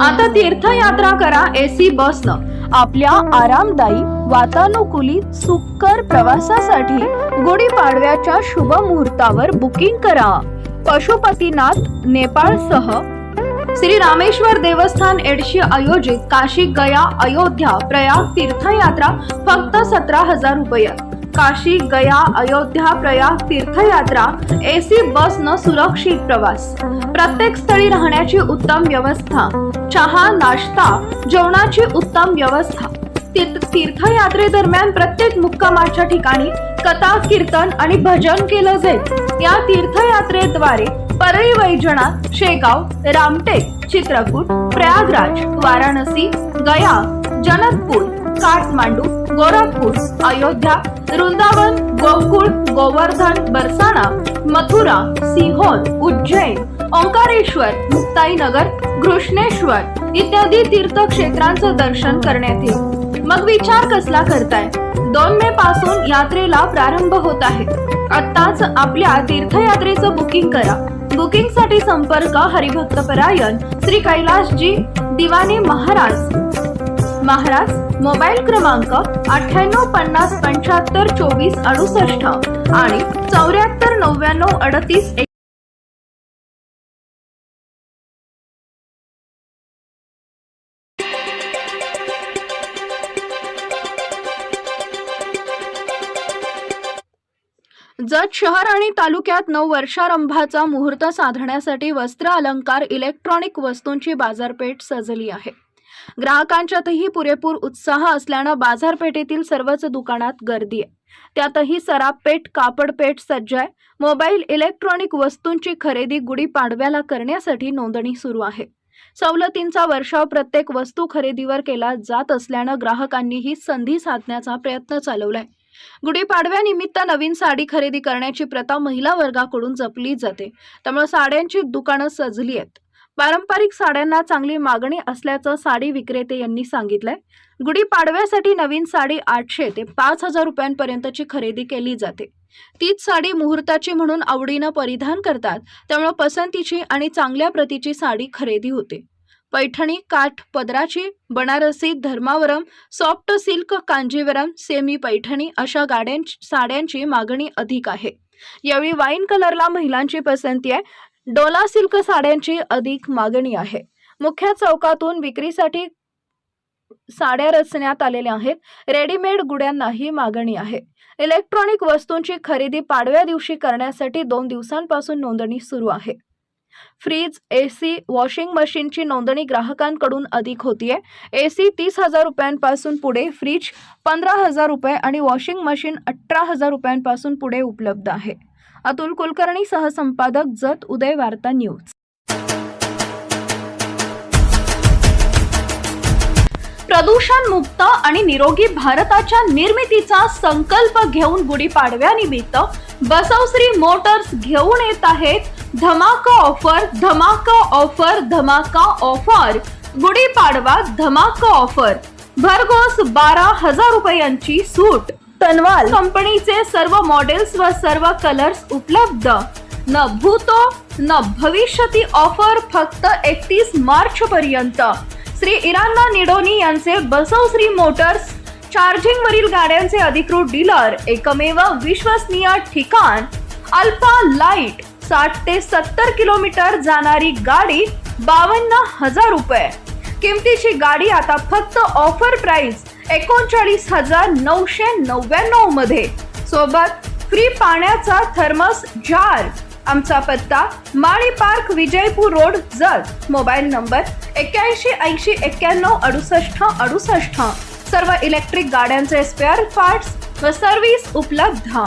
आता तीर्थयात्रा करा एसी बसनं. आपल्या आरामदायी वातानुकूलित सुकर प्रवासासाठी गुढीपाडव्याच्या शुभ मुहूर्तावर बुकिंग करा. पशुपतीनाथ नेपाळसह श्री रामेश्वर देवस्थान एडशी आयोजित काशी गया अयोध्या प्रयाग तीर्थयात्रा फक्त सतरा हजार रुपये. काशी गया अयोध्या प्रयाग तीर्थयात्रा एसी बस न सुरक्षित प्रवास. प्रत्येक स्थळी राहण्याची उत्तम व्यवस्था. चहा नाश्ता जेवणाची उत्तम व्यवस्था. तीर्थयात्रेदरम्यान प्रत्येक मुक्कामाच्या ठिकाणी कथा कीर्तन आणि भजन केलं जाईल. या तीर्थयात्रेद्वारे परळी वैजनाथ शेगाव रामटेक चित्रकूट प्रयागराज वाराणसी गया जनकपूर काठमांडू गोरखपूर अयोध्या वृंदावन गोकुळ गोवर्धन बरसाणा मथुरा सिहोर उज्जैन ओंकारेश्वर मुक्ताईनगर घृष्णेश्वर इत्यादी तीर्थक्षेत्रांचं दर्शन करण्यात येईल. मग विचार कसला करताय? दोन मे पासून यात्रेला प्रारंभ होत आहे. आत्ताच आपल्या तीर्थयात्रेचं बुकिंग करा. बुकिंगसाठी संपर्क हरिभक्त परायण श्री कैलाशजी दिवाने महाराज. महाराज मोबाईल क्रमांक अठ्ठ्याण्णव पन्नास पंच्याहत्तर चोवीस अडुसष्ट आणि चौऱ्याहत्तर नव्याण्णव अडतीस जत शहर आणि तालुक्यात नऊ वर्षारंभाचा मुहूर्त साधण्यासाठी वस्त्र अलंकार इलेक्ट्रॉनिक वस्तूंची बाजारपेठ सजली आहे. ग्राहकांच्यातही पुरेपूर उत्साह असल्यानं बाजारपेठेतील सर्वच दुकानात गर्दी आहे. त्यातही सराफपेठ कापडपेठ सज्ज आहे. मोबाईल इलेक्ट्रॉनिक वस्तूंची खरेदी गुढीपाडव्याला करण्यासाठी नोंदणी सुरू आहे. सवलतींचा वर्षाव प्रत्येक वस्तू खरेदीवर केला जात असल्यानं ग्राहकांनीही संधी साधण्याचा प्रयत्न चालवलाय. गुढीपाडव्यानिमित्त नवीन साडी खरेदी करण्याची प्रथा महिला वर्गाकडून जपली जाते. त्यामुळे साड्यांची दुकानं सजली आहेत. पारंपरिक साड्यांना चांगली मागणी असल्याचं साडी विक्रेते यांनी सांगितलंय. गुढीपाडव्यासाठी नवीन साडी आठशे ते पाच हजार रुपयांपर्यंतची खरेदी केली जाते. तीच साडी मुहूर्ताची म्हणून आवडीनं परिधान करतात त्यामुळे पसंतीची आणि चांगल्या प्रतीची साडी खरेदी होते. पैठणी काठ पदराची Banarasi Dharmavaram soft silk Kanjeevaram semi Paithani अशा गाड्यांची साड्यांची मागणी अधिक आहे. यावेळी वाईन कलरला महिलांची पसंती आहे. डोला सिल्क साड्यांची अधिक मागणी आहे. मुख्य चौकातून विक्रीसाठी साड्या रचण्यात आलेल्या आहेत. रेडीमेड गुड्यांनाही मागणी आहे. इलेक्ट्रॉनिक वस्तूंची खरेदी पाडव्या दिवशी करण्यासाठी दोन दिवसांपासून नोंदणी सुरू आहे. फ्रीज एसी वॉशिंग मशीनची नोंदणी ग्राहकांकडून अधिक होतीये. एसी तीस हजार रुपयांपासून पुढे फ्रीज पंधरा हजार रुपये आणि वॉशिंग मशीन अठरा हजार रुपयांपासून पुढे उपलब्ध आहे. अतुल कुलकर्णी सहसंपादक जत उदय वार्ता न्यूज. प्रदूषण मुक्त आणि निरोगी भारताच्या निर्मितीचा संकल्प घेऊन गुढीपाडव्यानिमित्त बसवश्री मोटर्स घेऊन येत आहेत धमाका ऑफर धमाका ऑफर धमाका ऑफर. गुढीपाडवा धमाका ऑफर. भरघोस बारा हजार रुपयांची सूट. तनवाल. कंपनीचे सर्व मॉडेल्स व सर्व कलर्स उपलब्ध. न भूतो न भविष्यती ऑफर फक्त एकतीस मार्च पर्यंत श्री इरान्ना निडोनी यांचे बसवश्री मोटर्स चार्जिंग वरील गाड्यांचे अधिकृत डीलर एकमेव विश्वसनीय ठिकाण. अल्फा लाइट साठ ते सत्तर किलोमीटर जाणारी गाडी बावन्न हजार रुपये. किमतीची गाडी आता फक्त ऑफर प्राइस एकोणचाळीस हजार नऊशे नव्याण्णवमध्ये. सोबत फ्री पाण्याचा थर्मस जार आमचा पत्ता Mali park Vijaypur road Jath. Mobile number एक्क्याऐंशी ऐंशी एक्क्याण्णव अडुसष्ट अडुसष्ट. सर्व इलेक्ट्रिक गाड्यांचे स्पेअर पार्ट्स व सर्व्हिस उपलब्ध.